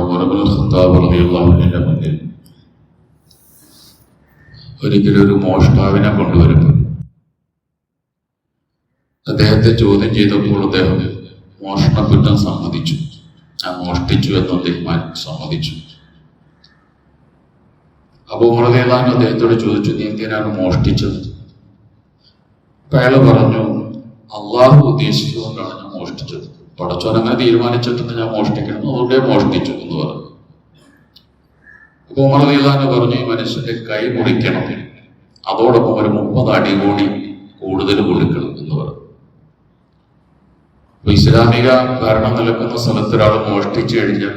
ഉമർബുൽ Khattab റളിയല്ലാഹുവിന്റെ മുന്നിൽ ഒരിക്കലും ഒരു മോഷ്ടാവിനെ കൊണ്ടുവരുന്നു അദ്ദേഹത്തെ ചോദ്യം ചെയ്തപ്പോൾ അദ്ദേഹം മോഷണക്കുറ്റം സമ്മതിച്ചു. ഞാൻ മോഷ്ടിച്ചു എന്ന് അദ്ദേഹം സമ്മതിച്ചു. അപ്പൊ ഉമർദേദാൻ അദ്ദേഹത്തോട് ചോദിച്ചു നീ എന്തിനാണ് മോഷ്ടിച്ചത്? അയാൾ പറഞ്ഞു അള്ളാഹു ഉദ്ദേശിച്ചുകൊണ്ടാണ് ഞാൻ അങ്ങനെ തീരുമാനിച്ചിട്ടുണ്ട് ഞാൻ മോഷ്ടിക്കണം അതുകൊണ്ടേ മോഷ്ടിച്ചു എന്ന് പറഞ്ഞു അപ്പോൾ ഉമർ പറഞ്ഞു ഈ മനുഷ്യന്റെ കൈ മുറിക്കണം. അതോടൊപ്പം ഒരു മുപ്പത് അടി കൂടി കൂടുതൽ കൊടുക്കണം എന്ന് പറഞ്ഞു. ഇസ്ലാമിക ഭരണം നിലക്കുന്ന സ്ഥലത്ത് ഒരാൾ മോഷ്ടിച്ചു കഴിഞ്ഞാൽ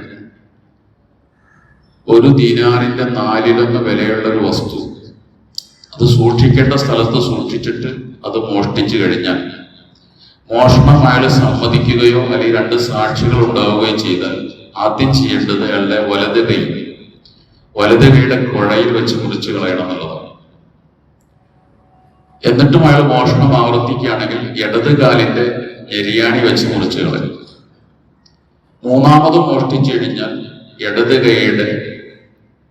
ഒരു ദിനാറിന്റെ നാലിലൊന്ന് വിലയുള്ള ഒരു വസ്തു അത് സൂക്ഷിക്കേണ്ട സ്ഥലത്ത് സൂക്ഷിച്ചിട്ട് അത് മോഷ്ടിച്ചു കഴിഞ്ഞാൽ മോഷണം അയാൾ സമ്മതിക്കുകയോ അല്ലെങ്കിൽ രണ്ട് സാക്ഷികൾ ഉണ്ടാവുകയോ ചെയ്താൽ ആദ്യം ചെയ്യേണ്ടത് അയാളുടെ വലത് കൈ. വലത് കൈയുടെ കുഴയിൽ വെച്ച് മുറിച്ച് കളയണം എന്നുള്ളതാണ്. എന്നിട്ടും അയാൾ മോഷണം ആവർത്തിക്കുകയാണെങ്കിൽ ഇടത് കാലിന്റെ എരിയാണി വെച്ച് മുറിച്ച് കളയും. മൂന്നാമത് മോഷ്ടിച്ചു കഴിഞ്ഞാൽ ഇടത് കൈയുടെ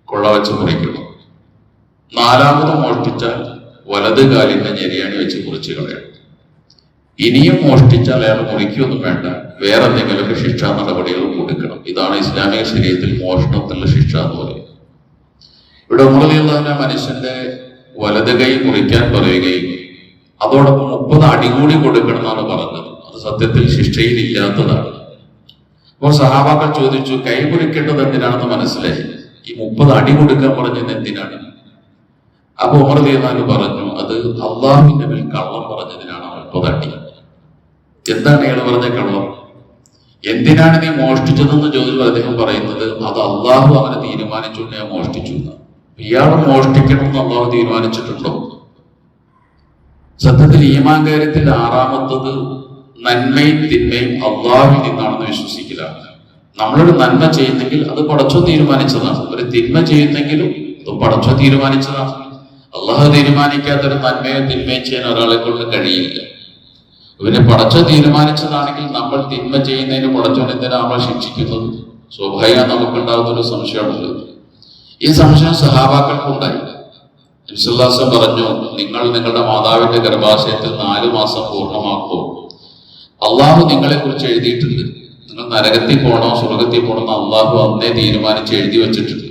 കൊള്ള വെച്ച് മുറിക്കണം. നാലാമത് മോഷ്ടിച്ചാൽ വലത് കാലിന്റെ ഞെരിയാണി വെച്ച് മുറിച്ച് കളയണം. ഇനിയും മോഷ്ടിച്ചാൽ അയാൾ മുറിക്കൊന്നും വേണ്ട. വേറെ എന്തെങ്കിലുമൊക്കെ ശിക്ഷാ നടപടികൾ കൊടുക്കണം ഇതാണ് ഇസ്ലാമിക ശരീരത്തിൽ മോഷണത്തിലുള്ള ശിക്ഷ എന്ന് പറയുന്നത്. ഇവിടെ തന്നെ മനുഷ്യന്റെ വലത് കൈ മുറിക്കാൻ പറയുകയും അതോടൊപ്പം മുപ്പത് അടി കൂടി കൊടുക്കണം എന്നാണ് പറഞ്ഞത്. അത് സത്യത്തിൽ ശിക്ഷയിൽ ഇല്ലാത്തതാണ്. അപ്പോൾ സഹാബാക്കൾ ചോദിച്ചു കൈ മുറിക്കേണ്ടത് എന്തിനാണെന്ന് മനസ്സിലായി? ഈ മുപ്പത് അടി കൊടുക്കാൻ പറഞ്ഞത് എന്തിനാണ്? അപ്പൊ ഉമർ തീർന്നാൽ പറഞ്ഞു അത് അള്ളാഹുവിന്റെ മേൽ കള്ളം പറഞ്ഞതിനാണ് മുപ്പത് എന്താണ് ഇയാൾ പറഞ്ഞ കള്ളം? എന്തിനാണ് നീ മോഷ്ടിച്ചതെന്ന് ചോദിച്ചു അദ്ദേഹം പറയുന്നത് അത് അള്ളാഹു അവനെ തീരുമാനിച്ചുകൊണ്ട് ഞാൻ മോഷ്ടിച്ചു എന്ന് ഇയാൾ മോഷ്ടിക്കണം എന്ന് അള്ളാഹു തീരുമാനിച്ചിട്ടുണ്ടോ? സത്യത്തിൽ ഈമാൻ കാര്യത്തിൽ ആറാമത്തത് നന്മയും തിന്മയും അള്ളാഹുവിൽ നിന്നാണെന്ന് വിശ്വസിക്കലാണ്. നമ്മളൊരു നന്മ ചെയ്യുന്നെങ്കിൽ അത് പടച്ചോ തീരുമാനിച്ചതാണ്. ഒരു തിന്മ ചെയ്യുന്നെങ്കിലും അത് പടച്ചോ തീരുമാനിച്ചതാണ്. അള്ളാഹു തീരുമാനിക്കാത്തൊരു നന്മയോ തിന്മയോ ചെയ്യാൻ ഒരാളെ കൊണ്ട് കഴിയില്ല. ഇവനെ പടച്ചോ തീരുമാനിച്ചതാണെങ്കിൽ നമ്മൾ തിന്മ ചെയ്യുന്നതിന് പടച്ചോൻ നമ്മൾ ശിക്ഷിക്കുന്നത്? സ്വാഭാവികം നമുക്കുണ്ടാകുന്ന ഒരു ഈ സംശയം സഹാബാക്കൾക്കുണ്ടായി. വിശ്വാസം പറഞ്ഞു നിങ്ങൾ നിങ്ങളുടെ മാതാവിന്റെ ഗർഭാശയത്തിൽ നാലു മാസം പൂർണമാക്കുമോ അള്ളാഹു നിങ്ങളെ കുറിച്ച് എഴുതിയിട്ടുണ്ട്. നിങ്ങൾ നരകത്തിൽ പോകണോ സ്വർഗത്തിൽ പോകണോ എന്ന് അള്ളാഹു അന്നേ തീരുമാനിച്ച് എഴുതി വെച്ചിട്ടുണ്ട്.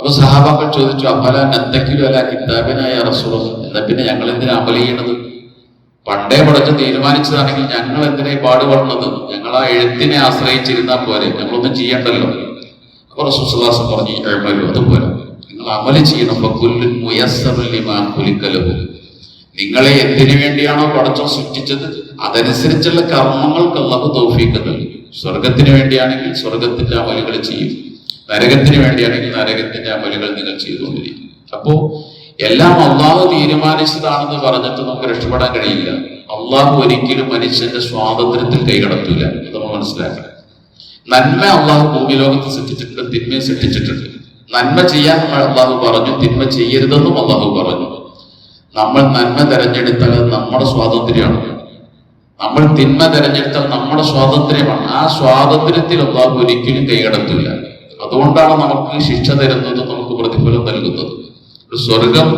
അപ്പൊ സഹാബാക്കൾ ചോദിച്ചു അപ്പല എന്തെങ്കിലും അല്ല കിതാബിനായ റസൂൽ എന്നാ പിന്നെ ഞങ്ങൾ എന്തിനാ അമൽ ചെയ്യണത്? പണ്ടേ പഠിച്ച് തീരുമാനിച്ചതാണെങ്കിൽ ഞങ്ങൾ എന്തിനാ പാടുപെടുന്നത് ഞങ്ങൾ ആ എഴുത്തിനെ ആശ്രയിച്ചിരുന്നാൽ പോലെ ഞങ്ങളൊന്നും ചെയ്യണ്ടല്ലോ. അപ്പോൾ റസൂസ്ലാസം പറഞ്ഞു എഴുമല്ലോ അതുപോലെ നിങ്ങൾ അമൽ ചെയ്യണം. കുല്ലുൻ മുയസ്സറുലിമാൻ കുലിക്കലഹു. നിങ്ങളെ എന്തിനു വേണ്ടിയാണോ പടച്ചോ സൃഷ്ടിച്ചത്? അതനുസരിച്ചുള്ള കർമ്മങ്ങൾക്ക് അള്ളാഹു തൗഫീക്ക് സ്വർഗത്തിന് വേണ്ടിയാണെങ്കിൽ സ്വർഗത്തിന്റെ അമലുകൾ ചെയ്യും. നരകത്തിന് വേണ്ടിയാണെങ്കിൽ നരകത്തിന്റെ അമലുകൾ നിങ്ങൾ ചെയ്തുകൊണ്ടിരിക്കും. അപ്പോ എല്ലാം അള്ളാഹു തീരുമാനിച്ചതാണെന്ന് പറഞ്ഞിട്ട് നമുക്ക് രക്ഷപ്പെടാൻ കഴിയില്ല. അള്ളാഹു ഒരിക്കലും മനുഷ്യന്റെ സ്വാതന്ത്ര്യത്തിൽ കൈകടത്തൂല. ഇത് നമ്മൾ മനസ്സിലാക്കണം. നന്മ അള്ളാഹു ഭൂമി ലോകത്ത് സൃഷ്ടിച്ചിട്ടുണ്ട് തിന്മയെ സൃഷ്ടിച്ചിട്ടുണ്ട്. നന്മ ചെയ്യാൻ അള്ളാഹു പറഞ്ഞു തിന്മ ചെയ്യരുതെന്നും അള്ളാഹു പറഞ്ഞു. നമ്മൾ നന്മ തെരഞ്ഞെടുത്താൽ അത് നമ്മുടെ സ്വാതന്ത്ര്യമാണ്. നമ്മൾ തിന്മ തെരഞ്ഞെടുത്താൽ നമ്മുടെ സ്വാതന്ത്ര്യമാണ്. ആ സ്വാതന്ത്ര്യത്തിൽ അള്ളാഹു ഒരിക്കലും കൈകടത്തില്ല അതുകൊണ്ടാണ് നമുക്ക് ശിക്ഷ തരുന്നത് നമുക്ക് പ്രതിഫലം നൽകുന്നത്. സ്വർഗം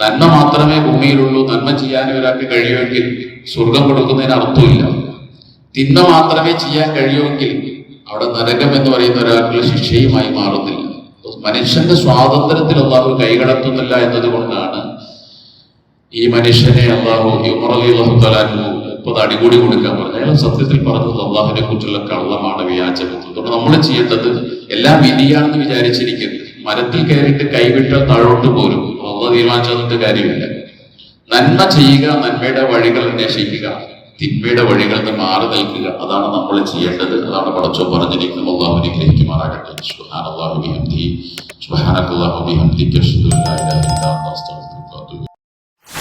നന്മ മാത്രമേ ഭൂമിയിലുള്ളൂ നന്മ ചെയ്യാൻ ഒരാൾക്ക് കഴിയുമെങ്കിൽ സ്വർഗം കൊടുക്കുന്നതിന് അർത്ഥമില്ല. തിന്മ മാത്രമേ ചെയ്യാൻ കഴിയുമെങ്കിൽ അവിടെ നരകം എന്ന് പറയുന്ന ഒരാൾക്കുള്ള ശിക്ഷയുമായി മാറുന്നില്ല. മനുഷ്യന്റെ സ്വാതന്ത്ര്യത്തിൽ അള്ളാഹു കൈകടത്തുന്നില്ല എന്നതുകൊണ്ടാണ് ഈ മനുഷ്യനെ അള്ളാഹു ഉമറലി അള്ളാഹു മുപ്പത് അടികൂടി കൊടുക്കാൻ പറഞ്ഞു അയാൾ സത്യത്തിൽ പറഞ്ഞത് അള്ളാഹുവിനെ കുറിച്ചുള്ള കള്ളമാണ് വ്യാജം അതുകൊണ്ട് നമ്മൾ ചെയ്യേണ്ടത് എല്ലാം വിധിയാണെന്ന് വിചാരിച്ചിരിക്കരുത്. മരത്തിൽ കയറിയിട്ട് കൈവിട്ടോ താഴോട്ട് പോരും അവ തീരുമാനിച്ചതിന്റെ കാര്യമില്ല. നന്മ ചെയ്യുക നന്മയുടെ വഴികൾ അന്വേഷിക്കുക തിന്മയുടെ വഴികൾ നിന്ന് മാറി നിൽക്കുക അതാണ് നമ്മൾ ചെയ്യേണ്ടത്. അതാണ് പടച്ചോ പറഞ്ഞിരിക്കുന്നത്. അള്ളാഹു അനുഗ്രഹിക്കുമാറാകട്ടെ. സുബ്ഹാനല്ലാഹു ബിഹംദിഹി സുബ്ഹാനക്കല്ലാഹു ബിഹംദിക അഷ്ഹദു അൻ ലാ